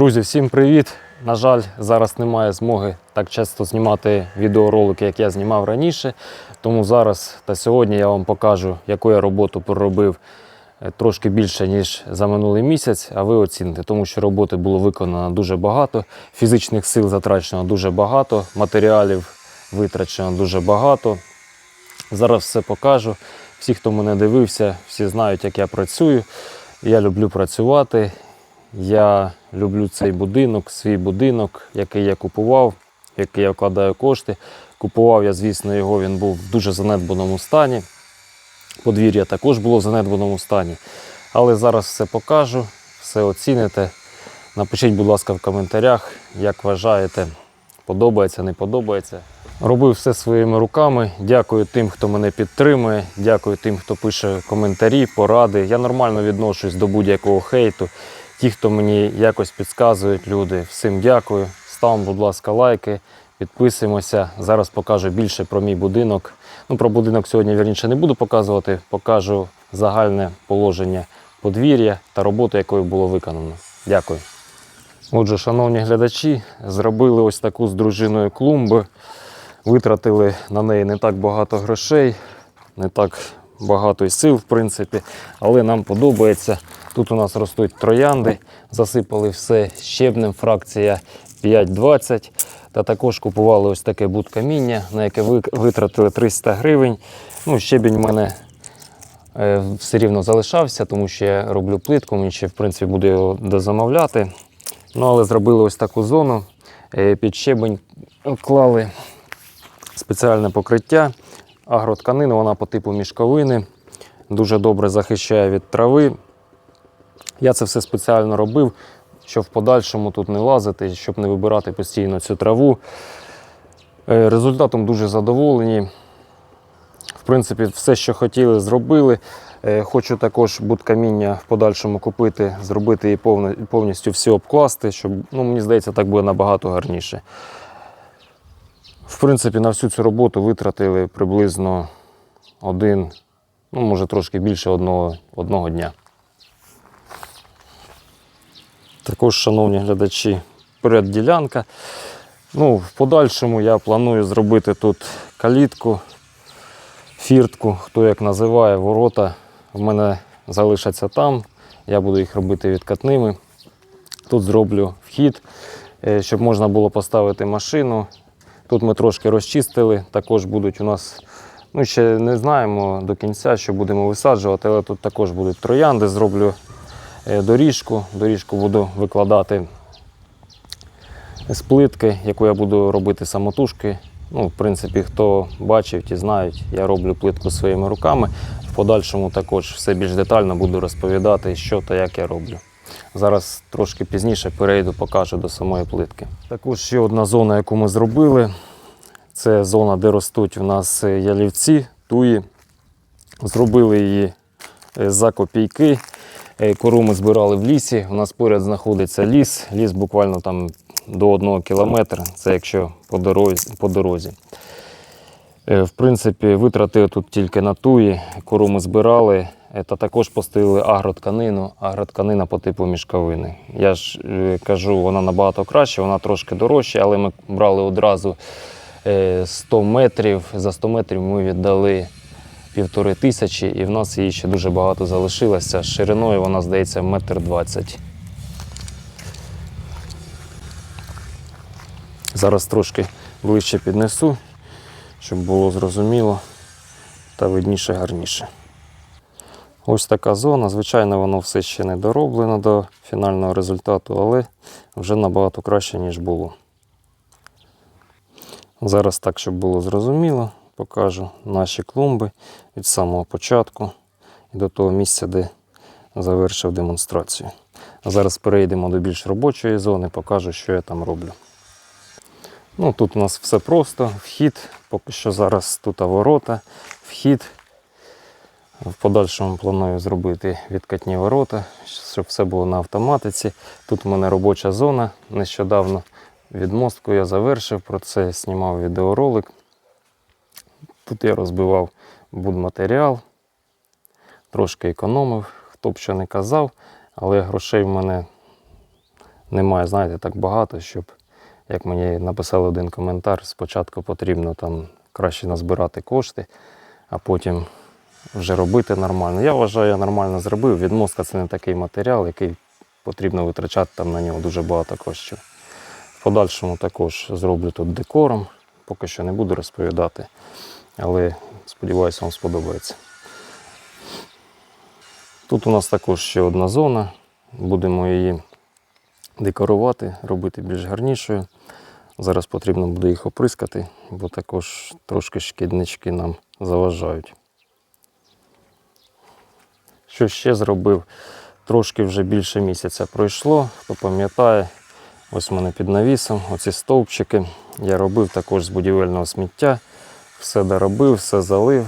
Друзі, всім привіт! На жаль, зараз немає змоги так часто знімати відеоролики, як я знімав раніше. Тому зараз та сьогодні я вам покажу, яку я роботу проробив е, трошки більше, ніж за минулий місяць. А ви оціните, тому що роботи було виконано дуже багато, фізичних сил затрачено дуже багато, матеріалів витрачено дуже багато. Зараз все покажу. Всі, хто мене дивився, всі знають, як я працюю. Я люблю працювати. Я люблю цей будинок, свій будинок, який я купував, який я вкладаю кошти. Купував я, звісно, його, він був в дуже занедбаному стані. Подвір'я також було в занедбаному стані. Але зараз все покажу, все оціните. Напишіть, будь ласка, в коментарях, як вважаєте, подобається, не подобається. Робив все своїми руками. Дякую тим, хто мене підтримує. Дякую тим, хто пише коментарі, поради. Я нормально відношусь до будь-якого хейту. Ті, хто мені якось підказують, люди, всім дякую. Ставимо, будь ласка, лайки, підписуємося. Зараз покажу більше про мій будинок. Ну, про будинок сьогодні вірніше не буду показувати. Покажу загальне положення подвір'я та роботу, якою було виконано. Дякую. Отже, шановні глядачі, зробили ось таку з дружиною клумби. Витратили на неї не так багато грошей, не так багато і сил, в принципі, але нам подобається. Тут у нас ростуть троянди, засипали все щебнем, фракція 5,20. Та також купували ось таке будкаміння, на яке витратили 300 гривень. Ну, щебінь в мене е, все рівно залишався, тому що я роблю плитку, мені ще в принципі буду його дозамовляти. Ну, але зробили ось таку зону. Е, Під щебень вклали спеціальне покриття. Агротканина, вона по типу мішковини. Дуже добре захищає від трави. Я це все спеціально робив, щоб в подальшому тут не лазити, щоб не вибирати постійно цю траву. Е, Результатом дуже задоволені. В принципі, все, що хотіли, зробили. Е, Хочу також будкаміння в подальшому купити, зробити і повністю все обкласти, щоб, ну, мені здається, так буде набагато гарніше. В принципі, на всю цю роботу витратили приблизно один, ну, може трошки більше одного, одного дня. Також, шановні глядачі, перед ділянка. Ну, в подальшому я планую зробити тут калітку, фіртку, хто як називає, ворота. В мене залишаться там. Я буду їх робити відкатними. Тут зроблю вхід, е, щоб можна було поставити машину. Тут ми трошки розчистили. Також будуть у нас, ну ще не знаємо до кінця, що будемо висаджувати, але тут також будуть троянди. Зроблю доріжку. Доріжку буду викладати з плитки, яку я буду робити самотужки. Ну, в принципі, хто бачив, ті знають, я роблю плитку своїми руками. В подальшому також все більш детально буду розповідати, що та як я роблю. Зараз трошки пізніше перейду, покажу до самої плитки. Також ще одна зона, яку ми зробили. Це зона, де ростуть у нас е, ялівці, туї. Зробили її е, за копійки. Е, Кору ми збирали в лісі. У нас поряд знаходиться ліс. Ліс буквально там до одного кілометра. Це якщо по дорозі. По дорозі. Е, В принципі, витрати тут тільки на туї. Кору ми збирали. е, Та також постелили агротканину, агротканина по типу мішковини. Я ж кажу, вона набагато краще, вона трошки дорожча, але ми брали одразу е, 100 метрів. За 100 метрів ми віддали півтори тисячі, і в нас її ще дуже багато залишилося. Шириною вона, здається, метр двадцять. Зараз трошки ближче піднесу, щоб було зрозуміло та видніше гарніше. Ось така зона. Звичайно, воно все ще не дороблено до фінального результату, але вже набагато краще, ніж було. Зараз так, щоб було зрозуміло, покажу наші клумби від самого початку і до того місця, де завершив демонстрацію. Зараз перейдемо до більш робочої зони, покажу, що я там роблю. Ну, тут у нас все просто. Вхід, поки що зараз тут ворота, вхід. В подальшому планую зробити відкатні ворота, щоб все було на автоматиці. Тут у мене робоча зона. Нещодавно відмостку я завершив, про це знімав відеоролик. Тут я розбивав будматеріал, трошки економив, хто б що не казав, але грошей в мене немає, знаєте, так багато, щоб, як мені написали один коментар, спочатку потрібно там краще назбирати кошти, а потім вже робити нормально. Я вважаю, я нормально зробив. Відмостка це не такий матеріал, який потрібно витрачати там на нього дуже багато коштів. В подальшому також зроблю тут декором, поки що не буду розповідати, але сподіваюся, вам сподобається. Тут у нас також ще одна зона. Будемо її декорувати, робити більш гарнішою. Зараз потрібно буде їх оприскати, бо також трошки шкіднички нам заважають. Що ще зробив? Трошки вже більше місяця пройшло. Хто пам'ятає, ось у мене під навісом, оці стовпчики. Я робив також з будівельного сміття. Все доробив, все залив.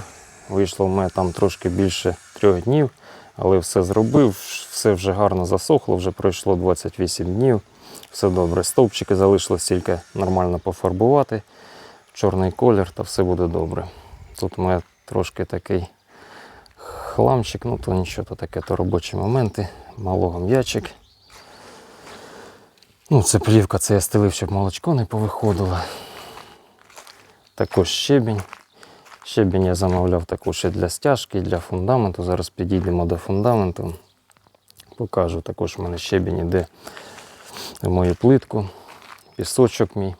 Вийшло в мене там трошки більше трьох днів, але все зробив, все вже гарно засохло, вже пройшло 28 днів. Все добре. Стовпчики залишилось тільки нормально пофарбувати чорний колір, та все буде добре. Тут у мене трошки такий хламчик, ну то нічого, то таке, то робочі моменти, малого м'ячик. Ну, це плівка, це я стелив, щоб молочко не повиходило. Також щебінь. Щебінь я замовляв також і для стяжки, і для фундаменту. Зараз підійдемо до фундаменту. Покажу також у мене щебінь іде в мою плитку. Пісочок мій.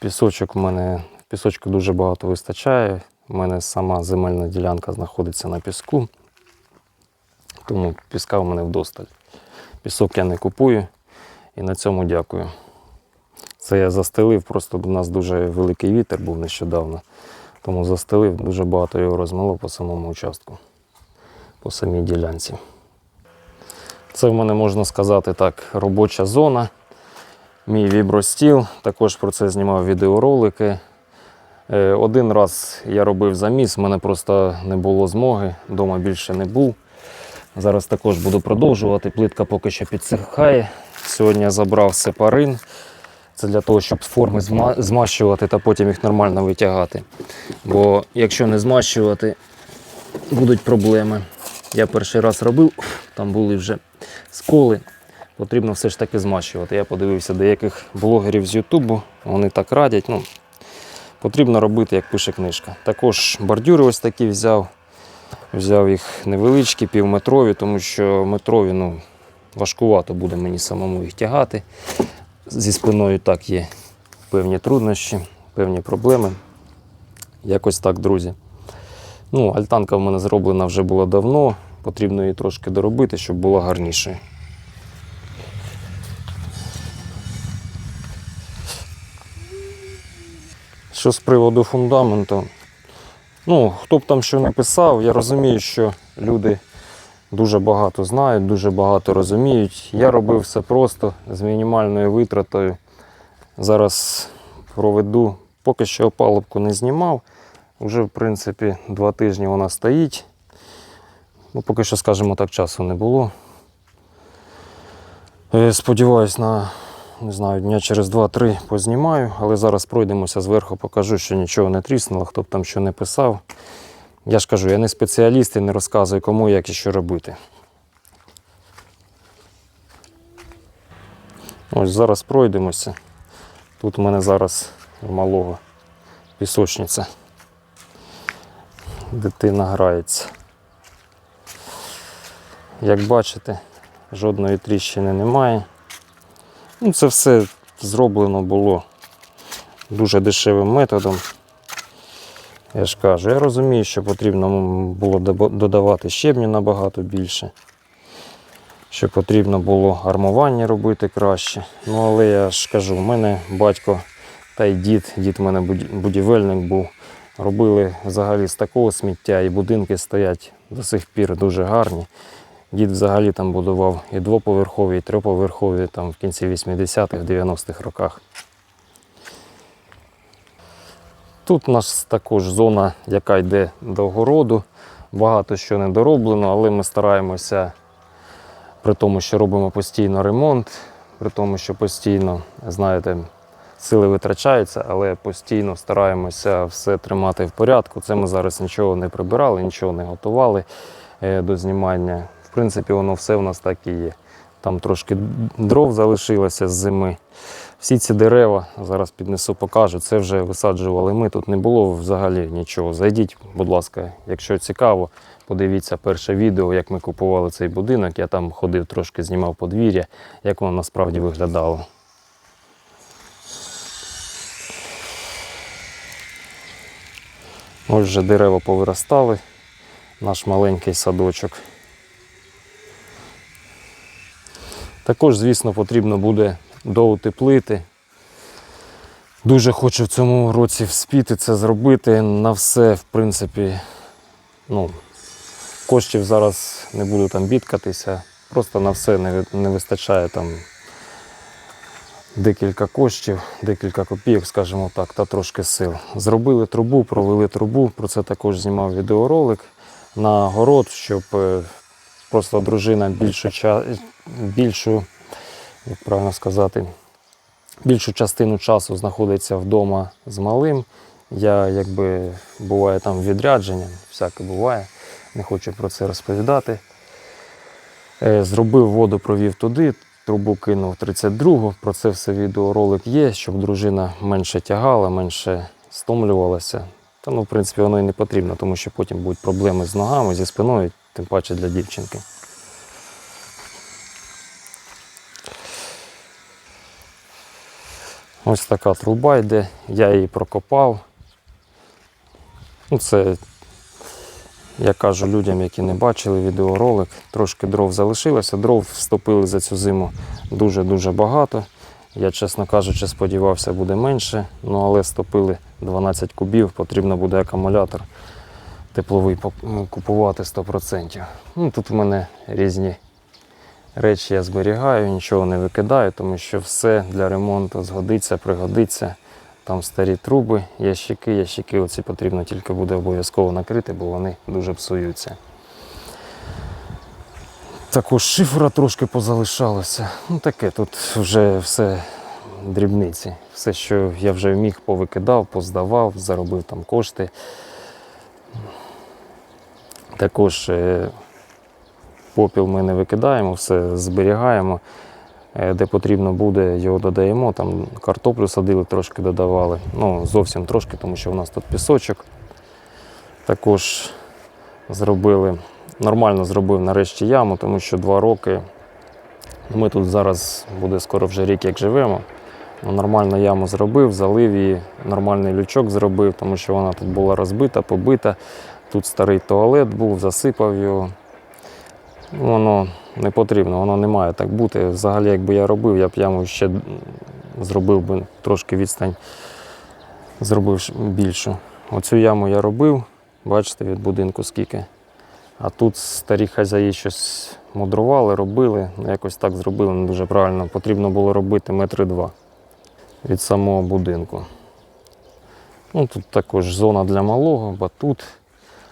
Пісочок у мене пісочку дуже багато вистачає. У мене сама земельна ділянка знаходиться на піску. Тому піска у мене вдосталь. Пісок я не купую і на цьому дякую. Це я застелив, просто у нас дуже великий вітер був нещодавно. Тому застелив, дуже багато його розмило по самому участку, по самій ділянці. Це в мене можна сказати так, робоча зона. Мій вібростіл. Також про це знімав відеоролики. Е, Один раз я робив заміс, в мене просто не було змоги, вдома більше не був. Зараз також буду продовжувати. Плитка поки що підсихає. Сьогодні я забрав сепарин. Це для того, щоб форми зма- змащувати та потім їх нормально витягати. Бо якщо не змащувати, будуть проблеми. Я перший раз робив, там були вже сколи. Потрібно все ж таки змащувати. Я подивився деяких блогерів з Ютубу, вони так радять. Ну, потрібно робити, як пише книжка. Також бордюри ось такі взяв. Взяв їх невеличкі, півметрові, тому що метрові ну, важкувато буде мені самому їх тягати. Зі спиною так є певні труднощі, певні проблеми. Якось так, друзі. Ну, альтанка в мене зроблена вже була давно. Потрібно її трошки доробити, щоб була гарнішою. Що з приводу фундаменту? Ну, хто б там що не писав, я розумію, що люди дуже багато знають, дуже багато розуміють. Я робив все просто з мінімальною витратою. Зараз проведу, поки що опалубку не знімав. Вже, в принципі, два тижні вона стоїть. Ну, поки що, скажімо так, часу не було. Е, Сподіваюсь, на не знаю, дня через 2-3 познімаю, але зараз пройдемося зверху, покажу, що нічого не тріснуло, хто б там що не писав. Я ж кажу, я не спеціаліст і не розказую кому, як і що робити. Ось зараз пройдемося. Тут у мене зараз малого пісочниця. Дитина грається. Як бачите, жодної тріщини немає. Ну, це все зроблено було дуже дешевим методом. Я ж кажу, я розумію, що потрібно було додавати щебню набагато більше. Що потрібно було армування робити краще. Ну, але я ж кажу, в мене батько та й дід, дід в мене будівельник був. Робили взагалі з такого сміття, і будинки стоять до сих пір дуже гарні. Дід взагалі там будував і двоповерхові, і триповерхові там в кінці 80-х, 90-х роках. Тут у нас також зона, яка йде до городу. Багато що не дороблено, але ми стараємося, при тому, що робимо постійно ремонт, при тому, що постійно, знаєте, сили витрачаються, але постійно стараємося все тримати в порядку. Це ми зараз нічого не прибирали, нічого не готували е, до знімання. В принципі, воно все у нас так і є. Там трошки дров залишилося з зими. Всі ці дерева зараз піднесу, покажу. Це вже висаджували ми. Тут не було взагалі нічого. Зайдіть, будь ласка, якщо цікаво, подивіться перше відео, як ми купували цей будинок. Я там ходив трошки, знімав подвір'я, як воно насправді виглядало. Ось вже дерева повиростали, наш маленький садочок. Також, звісно, потрібно буде доутеплити. Дуже хочу в цьому році вспіти це зробити. На все, в принципі, ну, коштів зараз не буду там бідкатися. Просто на все не, не вистачає там декілька коштів, декілька копійок, скажімо так, та трошки сил. Зробили трубу, провели трубу, про це також знімав відеоролик на город, щоб е, просто дружина більшу, більшу як правильно сказати, більшу частину часу знаходиться вдома з малим. Я якби буває там відрядження, всяке буває, не хочу про це розповідати. Е, Зробив воду, провів туди, трубу кинув 32-го. Про це все відеоролик є, щоб дружина менше тягала, менше стомлювалася. Та ну, в принципі, воно і не потрібно, тому що потім будуть проблеми з ногами, зі спиною, тим паче для дівчинки. Ось така труба йде, я її прокопав. Ну, це, я кажу людям, які не бачили відеоролик, трошки дров залишилося. Дров вступили за цю зиму дуже-дуже багато. Я, чесно кажучи, сподівався, буде менше, ну але стопили 12 кубів, потрібно буде акумулятор тепловий купувати 100%. Ну, тут в мене різні речі я зберігаю, нічого не викидаю, тому що все для ремонту згодиться, пригодиться. Там старі труби, ящики. Ящики оці потрібно тільки буде обов'язково накрити, бо вони дуже псуються. Також шифера трошки позалишалося. Ну таке, тут вже все дрібниці. Все, що я вже міг, повикидав, поздавав, заробив там кошти. Також е, попіл ми не викидаємо, все зберігаємо. Е, Де потрібно буде, його додаємо. Там картоплю садили, трошки додавали. Ну, зовсім трошки, тому що у нас тут пісочок. Також зробили, нормально зробив нарешті яму, тому що два роки. Ми тут зараз буде скоро вже рік, як живемо. Ну, Нормально яму зробив, залив її, нормальний лючок зробив, тому що вона тут була розбита, побита. Тут старий туалет був, засипав його. Воно не потрібно, воно не має так бути. Взагалі, якби я робив, я б яму ще зробив би трошки відстань, зробив більшу. Оцю яму я робив, бачите, від будинку скільки. А тут старі хазяї щось мудрували, робили, якось так зробили, не дуже правильно. Потрібно було робити метри два від самого будинку. Ну, тут також зона для малого, батут,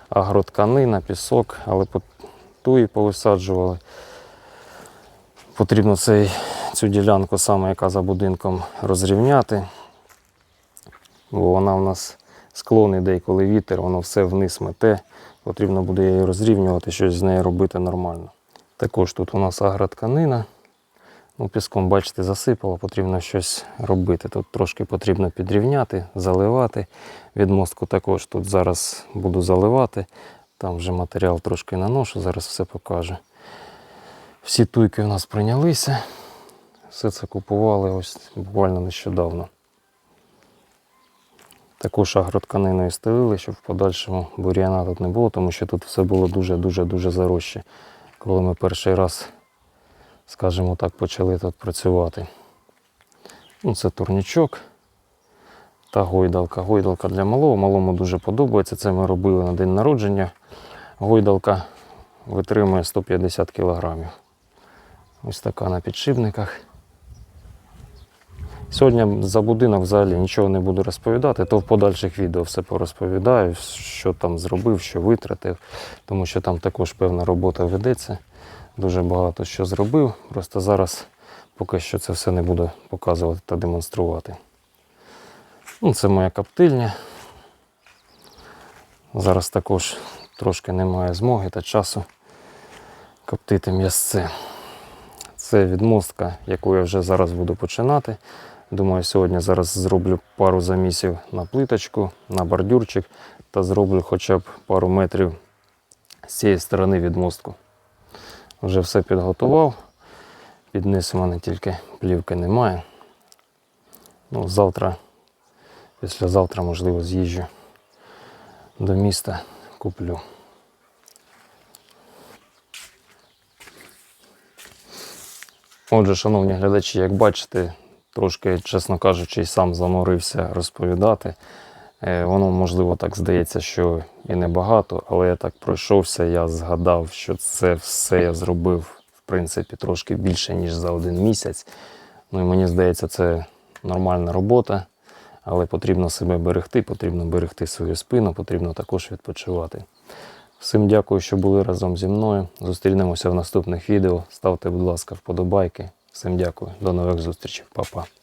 агротканина, пісок, але по туї повисаджували. Потрібно цей, цю ділянку, саме яка за будинком, розрівняти. Бо вона в нас склон іде, і коли вітер, воно все вниз мете. Потрібно буде її розрівнювати, щось з нею робити нормально. Також тут у нас агротканина. Ну, піском, бачите, засипало, потрібно щось робити. Тут трошки потрібно підрівняти, заливати. Відмостку також тут зараз буду заливати. Там вже матеріал трошки наношу, зараз все покажу. Всі туйки у нас прийнялися. Все це купували ось буквально нещодавно. Також агротканиною стелили, щоб в подальшому бур'яна тут не було, тому що тут все було дуже-дуже-дуже заросше. Коли ми перший раз, скажімо так, почали тут працювати. Ну, це турнічок та гойдалка. Гойдалка для малого. Малому дуже подобається. Це ми робили на день народження. Гойдалка витримує 150 кг. Ось така на підшипниках. Сьогодні за будинок взагалі нічого не буду розповідати, то в подальших відео все порозповідаю, що там зробив, що витратив, тому що там також певна робота ведеться. Дуже багато що зробив. Просто зараз поки що це все не буду показувати та демонструвати. Ну, це моя коптильня. Зараз також трошки немає змоги та часу коптити м'ясце. Це відмостка, яку я вже зараз буду починати. Думаю, сьогодні зараз зроблю пару замісів на плиточку, на бордюрчик та зроблю хоча б пару метрів з цієї сторони відмостку. Вже все підготував. Під низ у мене тільки плівки немає. Ну, завтра, післязавтра, можливо, з'їжджу до міста, куплю. Отже, шановні глядачі, як бачите, трошки, чесно кажучи, і сам занурився розповідати. Е, Воно, можливо, так здається, що і небагато, але я так пройшовся, я згадав, що це все я зробив, в принципі, трошки більше, ніж за один місяць. Ну і мені здається, це нормальна робота, але потрібно себе берегти, потрібно берегти свою спину, потрібно також відпочивати. Всім дякую, що були разом зі мною. Зустрінемося в наступних відео. Ставте, будь ласка, вподобайки. Всім дякую. До нових зустрічей. Па-па.